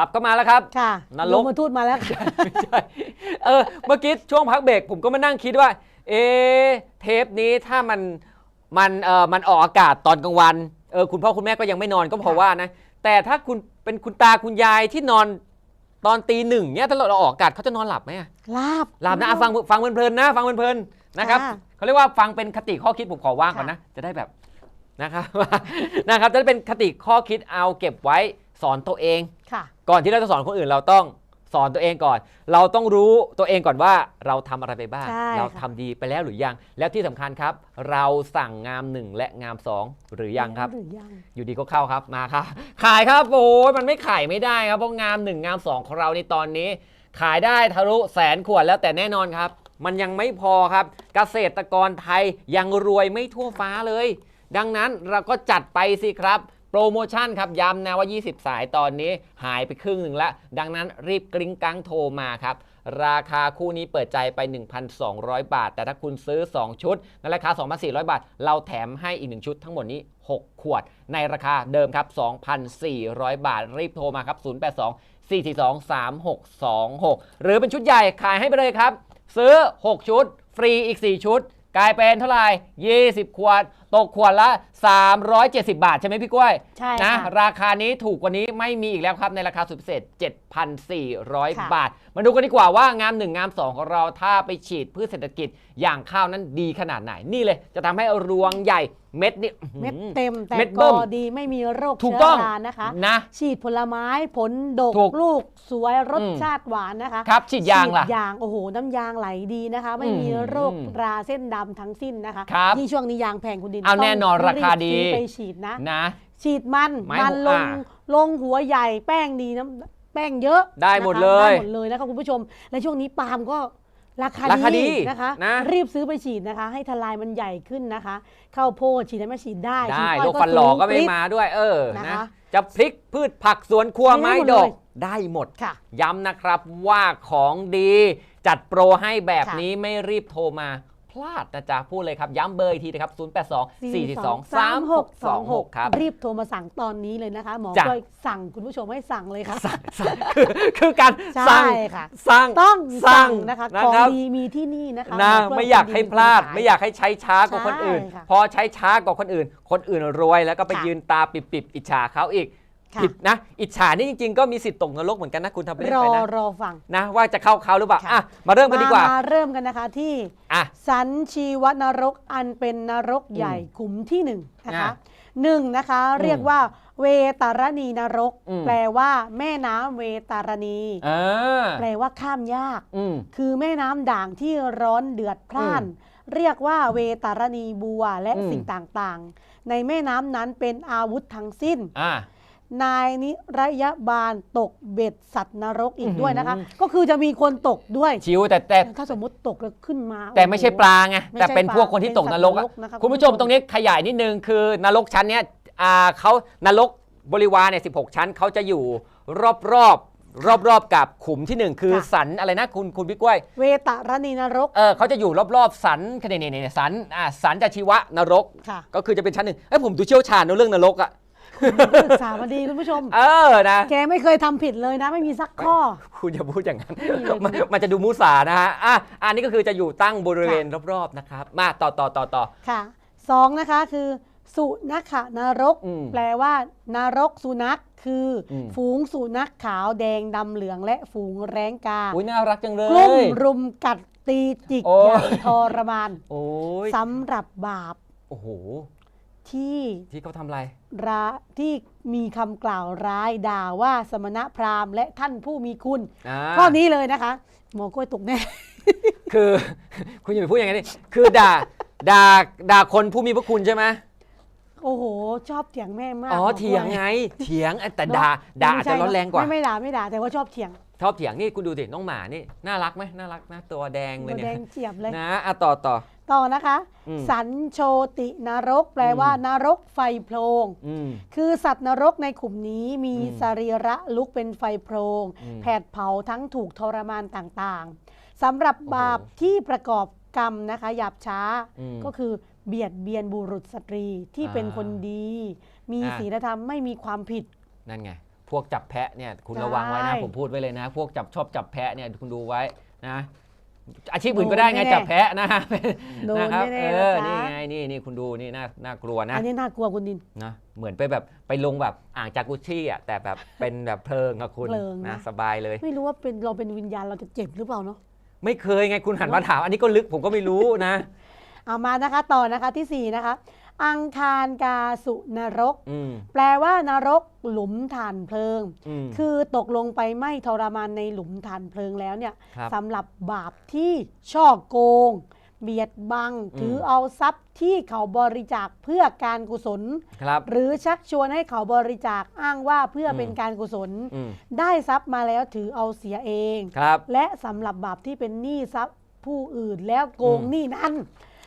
ลับก็มาแล้วครับ ค่ะนรกลงมาทูตมาแล้วค่ะ ไม่ใช่เออเมื่อกี้ช่วงพักเบรกผมก็มานั่งคิดว่า เอะเทปนี้ถ้ามันมันเออมันออกอากาศตอนกลางวันเออคุณพ่อคุณแม่ก็ยังไม่นอนก็เพราะว่านะแต่ถ้าคุณเป็นคุณตาคุณยายที่นอนตอนตีหนึ่งเนี่ยถ้าเราออกอากาศเขาจะนอนหลับไหมอะลาบ หลับนะอะฟังฟังเพลินๆนะ ฟังเพลินๆนะครับค่ะเขาเรียกว่าฟังเป็นคติข้อคิดผมขอว่างก่อนนะจะได้แบบนะครับ นะครับจะได้เป็นคติข้อคิดเอาเก็บไว้สอนตัวเองค่ะ ก่อนที่เราจะสอนคนอื่นเราต้องสอนตัวเองก่อน เราต้องรู้ตัวเองก่อนว่าเราทำอะไรไปบ้าง ใช่เราค่ะทำดีไปแล้วหรือยัง แล้วที่สำคัญครับ เราสั่งงามหนึ่งและงามสองหรือยังครับ หรือยัง อยู่ดีก็เข้าครับมาครับ ขายครับโอ้ยมันไม่ขายไม่ได้ครับเพราะงามหนึ่งงามสองของเราในตอนนี้ ขายได้ทะลุแสนขวดแล้วแต่แน่นอนครับ มันยังไม่พอครับ เกษตรกรไทยยังรวยไม่ทั่วฟ้าเลย ดังนั้นเราก็จัดไปสิครับ โปรโมชั่นครับย้ำนะว่า 20 สายตอนนี้หายไปครึ่งหนึ่งแล้วดังนั้นรีบกริ้งกังโทรมาครับ ราคาคู่นี้เปิดใจไป 1,200 บาท แต่ถ้าคุณซื้อ 2 ชุด ในราคา 2,400 บาท เราแถมให้อีก 1 ชุดทั้งหมดนี้ 6 ขวด ในราคาเดิมครับ 2,400 บาท รีบโทรมาครับ 082 442 3626 หรือเป็นชุดใหญ่ขายให้ไปเลยครับ ซื้อ 6 ชุด ฟรีอีก 4 ชุด กลายเป็นเท่าไหร่ 20 ขวด ตกขวดละ 370 บาท ใช่ไหมพี่กล้วยใช่นะค่ะราคานี้ถูกกว่านี้ไม่มีอีกแล้วครับ ในราคาสุดพิเศษ7,400ค่ะบาท มาดูกันดีกว่าว่างาม1งาม2ของเราถ้าไปฉีดพืชเศรษฐกิจอย่างข้าวนั้นดีขนาดไหนนี่เลย จะทำให้รวงใหญ่เม็ดนี่อื้อหือ เม็ดเต็มแต่เม็ดกเบิ่อมดีไม่มีโรคถูกเชื้ต้องอรานะคะ นะ ฉีดผลไม้ผลดกถูกลูกสวยรสอืม ชาติหวานนะคะครับฉีดยางล่ะฉีดยางโอ้โหน้ำยางไหลดีนะคะ ไม่มีอืมโรคราเส้นดำทั้งสิ้นนะคะครับ ยิ่งช่วงนี้ยางแพงคุณดินเอาต้งแน่นอนราคาดีบซื้อไปฉีดนะนะ ฉีดมันไม้มันลงอ่าลงหัวใหญ่แป้งดีน้ำแป้งเยอะได้หมดนะคะเลยได้หมดเลยนะคะคุณผู้ชม และช่วงนี้ปาล์มก็ราคาราคาดีนะคะนะรีบซื้อไปฉีดนะคะ ให้ทลายมันใหญ่ขึ้นนะคะข้าวโพดฉีดได้ไหมฉีดได้ได้ฉีอ้อยโรคฟันหลอก็ไม่สูงปริ๊ดมาด้วย เออนะนะคะจะพลิกพืชผักสวนครัวได้ไม้หมดดอกเลยได้หมดค่ะย้ำนะครับว่าของดีจัดโปรให้แบบค่ะนี้ไม่รีบโทรมา พลาดนะจ๊ะพูดเลยครับ ย้ำเบอร์อีกทีนะครับ 082 442 3626 ครับ รีบโทรมาสั่งตอนนี้เลยนะคะ หมอจ้ะจ้อยสั่งคุณผู้ชมให้สั่งเลยค่ะ สั่งสั่งคือคือการใช่สั่งค่ะ สั่ง ต้องสั่สั่งงนะคะนะของครับ ดีมีที่นี่นะคะนะหกล้วยไม่อยากให้พลาด คนไม่อยากให้ใช้ช้ากว่าคนอื่น ใช่ค่ะพอใช้ช้ากว่าคนอื่น คนอื่นรวยแล้วก็ไปค่ะยืนตาปิบๆอิจฉาเขาอีกค่ะ ผิดนะ อิจฉานี่จริง ๆ ก็มีสิทธิ์ตกนรกเหมือนกันนะคุณทำไปเล่นรอไปนะรอฟังนะว่าจะเข้าเขาหรือเปล่าค่ะอะมาเริ่มกันดีกว่า มาเริ่มกันนะคะที่อะสันชีวนรกอันเป็นนรกใหญ่ขุมที่หนึ่งนะคะอะหนึ่งนะคะเรียกว่าเวตารณีนรกอืมแปลว่าแม่น้ำเวตารณีอ่าแปลว่าข้ามยากอืมคือแม่น้ำด่างที่ร้อนเดือดพล่าน เรียกว่าเวตารณีบัวและอืมสิ่งต่างๆ ในแม่น้ำนั้นเป็นอาวุธทั้งสิ้นอ่า นายนิรยบาลตกเบ็ดสัตว์นรกอีกด้วยนะคะอื้อหือก็คือจะมีคนตกด้วย ชิวแต่แต่ถ้าสมมติตกแล้วขึ้นมา แต่ไม่ใช่โอ้โหปลาไงไม่ใช่แต่เป็นพวกคนที่ตกนรกอะเป็นสัตว์นรกนะคะคุณผู้ชมคุณผู้ชมตรงนี้ขยายนิดนึงคือนรกชั้นเนี้ยอ่าเขานรกบริวารเนี่ยสิชั้นเขาจะอยู่รอบรอบรอบรอบๆกับขุมที่หนึ่งคือค่ะสันอะไรนะคุณคุณพี่กล้วย เวตารณีนรกเออเขาจะอยู่รอบๆสันคะแนนเนี่ยสันอ่าสันจะชีวะนรกค่ะก็คือจะเป็นชั้นหนึ่งเอ้ยผมดูเชี่ยวชาญในเรื่องนรกอะ ศึกษามาดีคุณผู้ชม เออนะ แกไม่เคยทำผิดเลยนะ ไม่มีสักข้อ คุณอย่าพูดอย่างนั้นไม่มีเลยมันมันจะดูมุสานะฮะ อะ อันนี้ก็คือจะอยู่ตั้งบริเวณรอบๆนะครับ มาต่อต่อต่อต่อ ค่ะสองนะคะคือ สุนัขนรก อืมแปลว่านรกสุนัขคืออม ฝูงสุนัขขาวแดงดำเหลืองและฝูงแร้งกาอุ้ยน่ารักจังเลกลุ่มย รุมกัดตีจิกโอ้ อย่างทรมานโอ้ยสำหรับบาป โอ้โห ที่ที่เขาทำอะไร ร้าที่มีคำกล่าวร้ายด่าว่าสมณพราหมณ์และท่านผู้มีคุณ อ่าข้อนี้เลยนะคะหมอกล้วยตกแน่ คือ คุณอย่าไปพูดอย่างนี้นดิคือด่าด่าด่าคนผู้มีพระคุณใช่ไหมโอ้โห ชอบเถียงแม่มากอ๋อหมกล้เถียงไงเถียงแต่ด่าด่าอาจจะร้อนแรงกว่า ไม่ไม่ด่าไม่ด่าแต่ว่าชอบเถียง ชอบเถียงนี่คุณดูสิน้องหมานี่น่ารักไหมน่ารักนะตัวแดงเลยตัวเนี่แดยงเจียบเลยนะอะต่อต่อต่อนะคะอืมสันโชตินรก แปลว่าอืมนรกไฟโพลงอืมคือสัตว์นรกในขุมนี้มีอืมสรีระลุกเป็นไฟโพลงอืมแผดเผาทั้งถูกทรมานต่างๆสำหรับโอ้โหบาปที่ประกอบกรรมนะคะหยาบช้าอืมก็คือเบียดเบียนบุรุษสตรีที่อ่าเป็นคนดี มีอ่าศีลธรรมไม่มีความผิดนั่นไง พวกจับแพะเนี่ยคุณใช่ระวังไว้นะ ผมพูดไว้เลยนะ พวกจับชอบจับแพะเนี่ยคุณดูไว้นะ อาชีพอื่นก็ได้ไงโดนแน่จับแพะนะโดนนะครับแน่เอๆนะอจ๊ะนี่ไงนี่นี่คุณดูนี่น่าน่ากลัวนะอันนี้น่ากลัวคุณดินนะเหมือนไปแบบไปลงแบบอ่างจากุชชี่อะแต่แบบเป็นแบบเพลิงอะคุณเพลิงนะนะสบายเลย ไม่รู้ว่าเป็นเราเป็นวิญญาณเราจะเจ็บหรือเปล่าเนาะไม่เคยไงคุณหันมาถาม อันนี้ก็ลึกผมก็ไม่รู้นะเอามานะคะต่อนะคะที่สี่นะคะ อังคารกาสุนรกอืมแปลว่านรกหลุมถ่านเพลิงอืมคือตกลงไปไหม่ทรมานในหลุมถ่านเพลิงแล้วเนี่ยครับสำหรับบาปที่ช่อโกง เบียดบังอืมถือเอาทรัพย์ที่เขาบริจาคเพื่อการกุศลครับหรือชักชวนให้เขาบริจาคอ้างว่าเพื่ออมเป็นการกุศลอืมได้ทรัพย์มาแล้วถือเอาเสียเองครับและสำหรับบาปที่เป็นหนี้ทรัพย์ผู้อื่นแล้วโกงอืมหนี้นั้น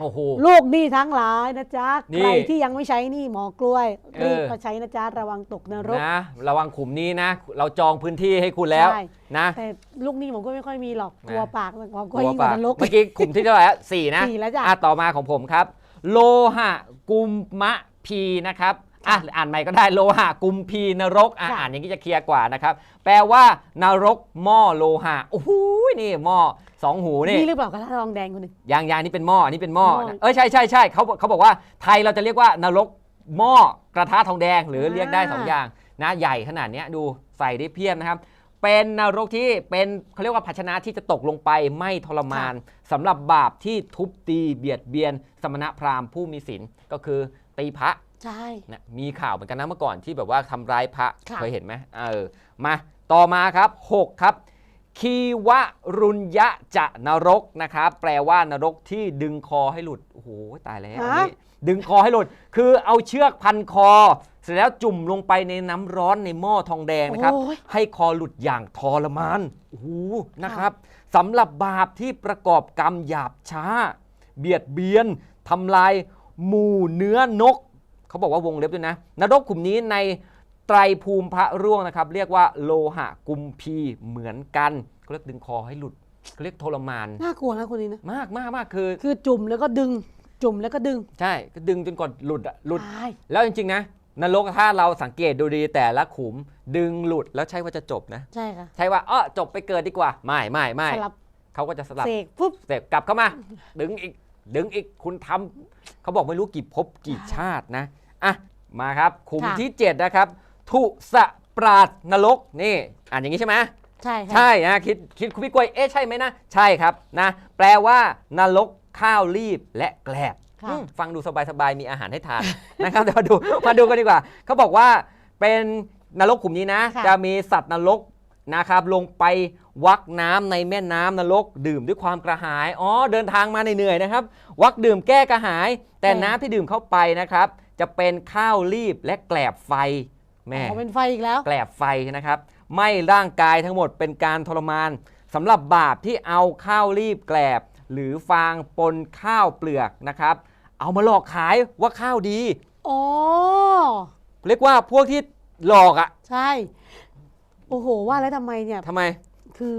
โอ้โห ลูกหนี้ทั้งหลายนะจ๊ะ นี่ใครที่ยังไม่ใช้หนี้หมอกล้วยเออ รีบมาใช้นะจ๊ะ ระวังตกนรก นะระวังขุมนี้นะ เราจองพื้นที่ให้คุณแล้วใช่ นะแต่ลูกหนี้ผมก็ไม่ค่อยมีหรอก กลัวนะปากหมอกกล้วยลัวยิ่งกปะว่านรก เมื่อกี้ขุมที่เท่าไหร่อะสี่นะสี่แล้วจ้ะ อะต่อมาของผมครับ โลหะกุมมะพีนะครับ อะอ่านใหม่ก็ได้โลหะกุมพีนรกอะค่ะ อ่านอย่างนี้จะเคลียร์กว่านะครับ แปลว่านรกหม้อโลหะโอ้โหนี่หม้อสองหูนี่ นี่หรือเปล่ากระทะทองแดงคนหนึ่ง ยางยางนี่เป็นหม้ออันนี้เป็นหม้อหม้อนะเออใช่ใช่ใช่เขาเขาบอกว่าไทยเราจะเรียกว่านรกหม้อกระทะทองแดงหรือเรียกได้สองอย่างนะใหญ่ขนาดเนี้ยดูใส่ได้เพียบนะครับ เป็นนรกที่เป็นเขาเรียกว่าภาชนะที่จะตกลงไปไม่ทรมานสำหรับบาปที่ทุบตีเบียดเบียน สมณพราหมณ์ผู้มีศีลก็คือตีพระ ใช่ นะมีข่าวเหมือนกันนะเมื่อก่อนที่แบบว่าทำร้ายพระค่ะ เคยเห็นไหมเออมาต่อมาครับ6ครับ คีวรุญยะจะนรกนะครับ แปลว่านรกที่ดึงคอให้หลุด โอ้โห ตายแล้วอันนี้ดึงคอให้หลุด คือเอาเชือกพันคอ เสร็จแล้วจุ่มลงไปในน้ำร้อนในหม้อทองแดงนะครับ โอ้ย ให้คอหลุดอย่างทรมาน โอ้โห นะครับสำหรับบาปที่ประกอบกรรมหยาบช้า เบียดเบียนทำลายหมู่เนื้อนก เขาบอกว่าวงเล็บด้วยนะ นรกกลุ่มนี้ในไตรภูมิพระร่วงนะครับ เรียกว่าโลหะกุมพีเหมือนกันเขาเรียกดึงคอให้หลุดเขาเรียกทรมาน น่ากลัวนะคนนี้นะ มากมากมากคือ คือจุ่มแล้วก็ดึง จุ่มแล้วก็ดึง ใช่ก็ดึงจนกว่าหลุดอะหลุดใช่แล้วจริงๆนะนรกถ้าเราสังเกตดูดีแต่ละขุมดึงหลุดแล้วใช่ว่าจะจบนะ ใช่ค่ะใช่ว่าอ้อจบไปเกิดดีกว่า ไม่ไม่ไม่สลับเขาก็จะสลับเสกปุ๊บ เสร็จกลับเข้ามา ดึงอีก ดึงอีกคุณทำเขาบอกไม่รู้กี่ภพกี่ชาตินะอะมาครับขุมค่ะ ที่7นะครับทุสปราดนรกนี่อ่านอย่างนี้ใช่ไหม ใช่ค่ะ ใช่นะคิดคิดคุณพี่กล้วยเอ๊ะใช่ไหมนะใช่ครับนะแปลว่านรกข้าวรีบและแกลบค่ะ อืมฟังดูสบายๆมีอาหารให้ทาน นะครับเดี๋ยวมาดูมาดูกันดีกว่าเขาบอกว่าเป็นนรกขุมนี้นะ ค่ะจะมีสัตว์นรก นะครับลงไปวักน้ำในแม่น้ำนรกดื่มด้วยความกระหาย อ๋อเดินทางมาเหนื่อยๆนะครับ วักดื่มแก้กระหาย แต่น้ำที่ดื่มเข้าไปนะครับ จะเป็นข้าวรีบและแกลบไฟแม่อ๋อเป็นไฟอีกแล้ว แกลบไฟนะครับไหม่ร่างกายทั้งหมดเป็นการทรมานสำหรับบาปที่เอาข้าวรีบแกลบ หรือฟางปนข้าวเปลือกนะครับ เอามาหลอกขายว่าข้าวดีอ๋อเรียกว่าพวกที่หลอกอะใช่ โอ้โหว่าแล้วทำไมเนี่ยทำไม คือ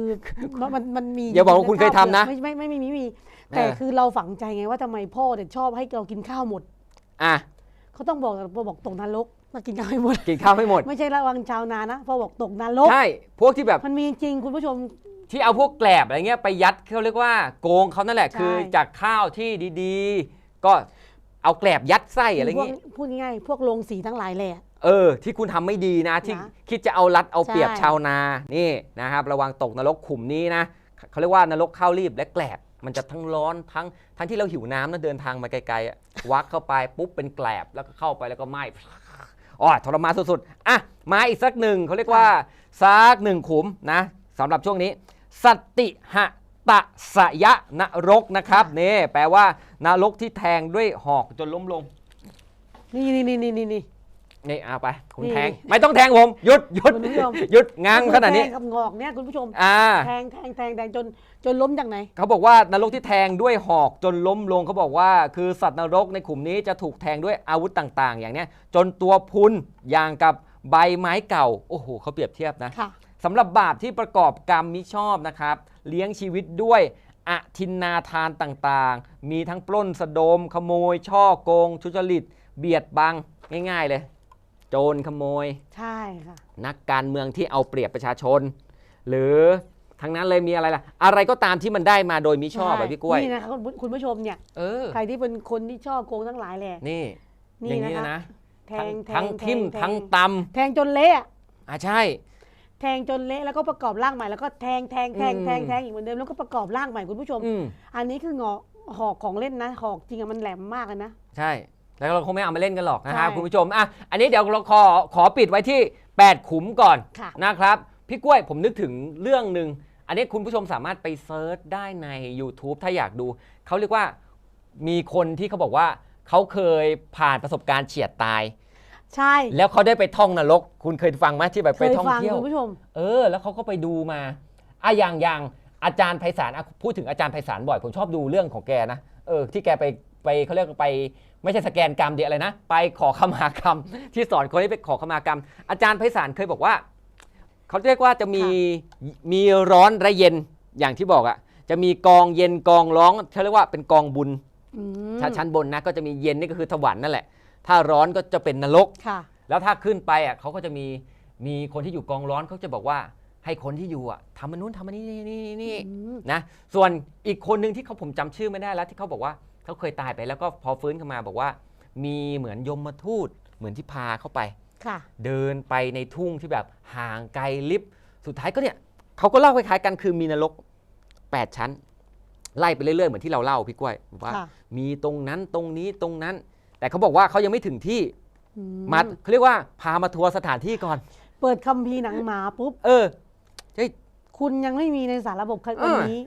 มันมันมันมีอย่าบอกว่าคุณเคยทำนะไม่ไม่ไม่ไม่มีไม่มี แต่เออ คือเราฝังใจไงว่าทำไมพ่อเนี่ยชอบให้เรากินข้าวหมด อะเขาต้องบอกบอกตกนรกมากินข้าวให้หมด กินข้าวไม่หมด ไม่ใช่ระวังชาวนานะ พอบอกตกนรก ใช่ พวกที่แบบมันมีจริงๆคุณผู้ชม ที่เอาพวกแกลบอะไรเงี้ยไปยัดเขาเรียกว่าโกงเขานั่นแหละ ใช่ คือจากข้าวที่ดีๆ ก็เอาแกลบยัดไส้อะไรพวกเงี้ยพูดง่ายๆพวกโรงสีทั้งหลายแหละ เออ ที่คุณทำไม่ดีนะ ที่นะคิดจะเอารัดเอาเปรียบใช่ชาวนานี่นะครับ ระวังตกนรกขุมนี้นะเขาเรียกว่านรกข้าวรีบและแกลบมันจะทั้งร้อนทั้งทั้งที่เราหิวน้ำนะเดินทางมาไกลๆอะวักเข้าไปปุ๊บเป็นแกลบแล้วก็เข้าไปแล้วก็ไหม้อ๋อทรมานสุดๆอะมาอีกสักหนึ่งเขาเรียกว่าสักหนึ่งขุมนะสำหรับช่วงนี้ สติหะตะสยะนรกนะครับนี่แปลว่านรกที่แทงด้วยหอกจนล้มลง นี่นี่นี่นี่นี่ นี่นี่เอาไปคุณนี่แทง ไม่ต้องแทงผมหยุดหยุดคุณผู้ชม หยุดง้างขนาดนี้ แทงกับงอกเนี่ยคุณผู้ชม อ่า แทงแทงแทงแทงจนจนล้มจากไหน เขาบอกว่านรกที่แทงด้วยหอกจนล้มลงเขาบอกว่า คือสัตว์นรกในกลุ่มนี้จะถูกแทงด้วยอาวุธต่าง ๆ อย่างเนี้ยจนตัวพุนอย่างกับใบไม้เก่า โอ้โหเขาเปรียบเทียบนะ ค่ะ สำหรับบาปที่ประกอบกรรมมิชอบนะครับ เลี้ยงชีวิตด้วยอทินนาทานต่างๆ มีทั้งปล้นสะดม ขโมย ช่อโกงทุจริต เบียดบัง ง่ายๆเลย โจรขโมย ใช่ค่ะ นักการเมืองที่เอาเปรียบประชาชน หรือทั้งนั้นเลยมีอะไรล่ะ อะไรก็ตามที่มันได้มาโดยมิชอบใช่อะพี่กล้วย นี่นะคะคุณคุณผู้ชมเนี่ย เออ ใครที่เป็นคนที่ชอบโกงทั้งหลายแหละนี่นี่อย่างนี้นะคะนะ แททั้งงแททั้งแททิมแททั้งตแทงจนเละอะำอะใช่ แทงจนเละแล้วก็ประกอบร่างใหม่แล้วก็แทงแทงแทงอืม แทงแทงอีกเหมือนเดิมแล้วก็ประกอบร่างใหม่คุณผู้ชม อืมอันนี้คือหงอหอกของเล่นนะหอกจริงอะมันแหลมมากเลยนะ ใช่ แล้วเราคงไม่เอามาเล่นกันหรอกนะครับใช่คุณผู้ชมอะอันนี้เดี๋ยวเราขอขอปิดไว้ที่ 8 ขุมก่อนค่ะ นะครับ พี่กล้วยผมนึกถึงเรื่องหนึ่งอันนี้คุณผู้ชมสามารถไปเซิร์ชได้ใน YouTube ถ้าอยากดู เขาเรียกว่ามีคนที่เขาบอกว่าเขาเคยผ่านประสบการณ์เฉียดตาย ใช่แล้วเขาได้ไปท่องนรก คุณเคยฟังไหมที่แบบเคไปยท่องฟังเที่ยว คุณผู้ชม เออ แล้วเขาก็ไปดูมาอะอย่างอย่างอาจารย์ไพศาลอะพูดถึงอาจารย์ไพศาลบ่อย ผมชอบดูเรื่องของแกนะ เออ ที่แกไป ไปเขาเรียกว่าไปไม่ใช่สแกนกรรมเดียอะไรนะ ไปขอขมากรรม ที่สอนคนที่ไปขอขมากรรม อาจารย์ไพศาลเคยบอกว่า เขาเรียกว่าจะมีมีร้อนและเย็นอย่างที่บอกอะจะมีกองเย็นกองร้องเขาเรียกว่าเป็นกองบุญอืมถ้าชั้นบนนะก็จะมีเย็นนี่ก็คือสวรรค์นั่นแหละ ถ้าร้อนก็จะเป็นนรกค่ะแล้วถ้าขึ้นไปอะเขาก็จะมีมีคนที่อยู่กองร้อนเขาจะบอกว่าให้คนที่อยู่อะทำมันนู้นทำมันนี่นี่นี่นี่อืมนะส่วนอีกคนหนึ่งที่เขาผมจำชื่อไม่ได้แล้วที่เขาบอกว่า เขาเคยตายไปแล้วก็พอฟื้นขึ้นมาบอกว่า มีเหมือนยมมาทูตเหมือนที่พาเข้าไป ค่ะ เดินไปในทุ่งที่แบบห่างไกลลิฟต์สุดท้ายก็เนี่ยเขาก็เล่าคล้ายๆกันคือมีนรก 8 ชั้น ไล่ไปเรื่อยๆ เหมือนที่เราเล่าพี่กล้วยว่า ค่ะ มีตรงนั้นตรงนี้ตรงนั้น แต่เขาบอกว่าเขายังไม่ถึงที่อืมาเขาเรียกว่าพามาทัวร์สถานที่ก่อน เปิดคัมภีร์หนังหมาปุ๊บ เออคุณยังไม่มีในสารระบบคันเออวันนี้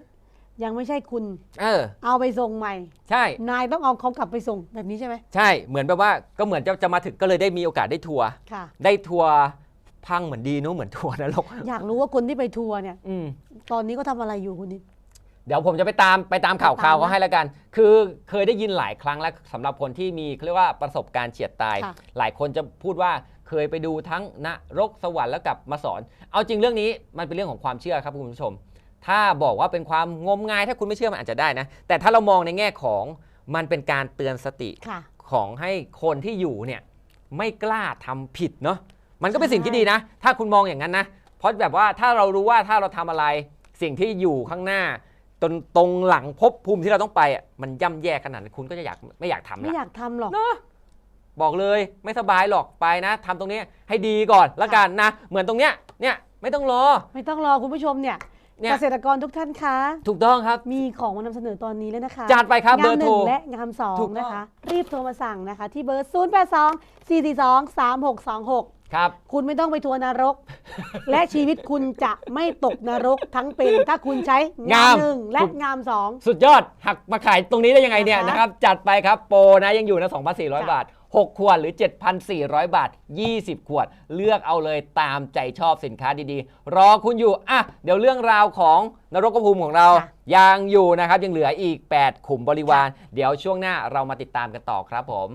ยังไม่ใช่คุณ เออ เอาไปส่งใหม่ ใช่ นายต้องเอาเขากลับไปส่งแบบนี้ใช่ไหมใช่ เหมือนแบบว่าก็เหมือนจะจะมาถึงก็เลยได้มีโอกาสได้ทัวร์ ค่ะ ได้ทัวร์พังเหมือนดีเนอะเหมือนทัวร์นรกอยากรู้ว่าคนที่ไปทัวร์เนี่ย อืม ตอนนี้ก็ทำอะไรอยู่คุณนิด เดี๋ยวผมจะไปตามไปตามข่าวไปข่าตาวมนะเขาให้แล้วกัน คือเคยได้ยินหลายครั้งแล้วสำหรับคนที่มีเขาเรียกว่าประสบการณ์เฉียดตาย ค่ะ หลายคนจะพูดว่าเคยไปดูทั้งนรกสวรรค์แล้วกลับมาสอน เอาจริงเรื่องนี้มันเป็นเรื่องของความเชื่อครับคุณผู้ชม ถ้าบอกว่าเป็นความงมงายถ้าคุณไม่เชื่อมันอาจจะได้นะ แต่ถ้าเรามองในแง่ของมันเป็นการเตือนสติค่ะของให้คนที่อยู่เนี่ยไม่กล้าทำผิดเนาะมันก็เป็นใช่สิ่งที่ดีนะ ถ้าคุณมองอย่างนั้นนะ เพราะแบบว่าถ้าเรารู้ว่าถ้าเราทำอะไรสิ่งที่อยู่ข้างหน้าตรงตรงหลังภพภูมิที่เราต้องไปอะมันย่ำแย่ขนาดนั้นคุณก็จะอยากไม่อยากทำไม่ละอยากทำหรอกเนาะบอกเลยไม่สบายหรอกไปนะทำตรงนี้ให้ดีก่อนละกันนะ เหมือนตรงเนี้ยเนี่ยไม่ต้องรอ ไม่ต้องรอคุณผู้ชมเนี่ย เนี่ยเกษตรกรทุกท่านคะ ถูกต้องครับ มีของมานำเสนอตอนนี้แล้วนะคะจัดไปครับเบงาอมร์หโทรนึ่งและงามสองถูกต้อง นะคะ รีบโทรมาสั่งนะคะ ที่เบอร์ 0 8 2 4 4 2 3 6 2 6 ครับ คุณไม่ต้องไปทัวร์นรก และชีวิตคุณจะไม่ตกนรกทั้งเป็นถ้าคุณใช้งามงามหนึ่งและถูก งามสอง สุดยอดหักมาขายตรงนี้ได้ยังไงเนี่ยนะคะนะครับ จัดไปครับโปรนะยังอยู่นะ 2,400ค่ะบาท 6 ขวดหรือ 7,400 บาท 20 ขวด เลือกเอาเลยตามใจชอบสินค้าดีๆ รอคุณอยู่ อะ เดี๋ยวเรื่องราวของนรกภูมิของเรายังอยู่นะครับ ยังเหลืออีก 8 ขุมบริวาร เดี๋ยวช่วงหน้าเรามาติดตามกันต่อครับผม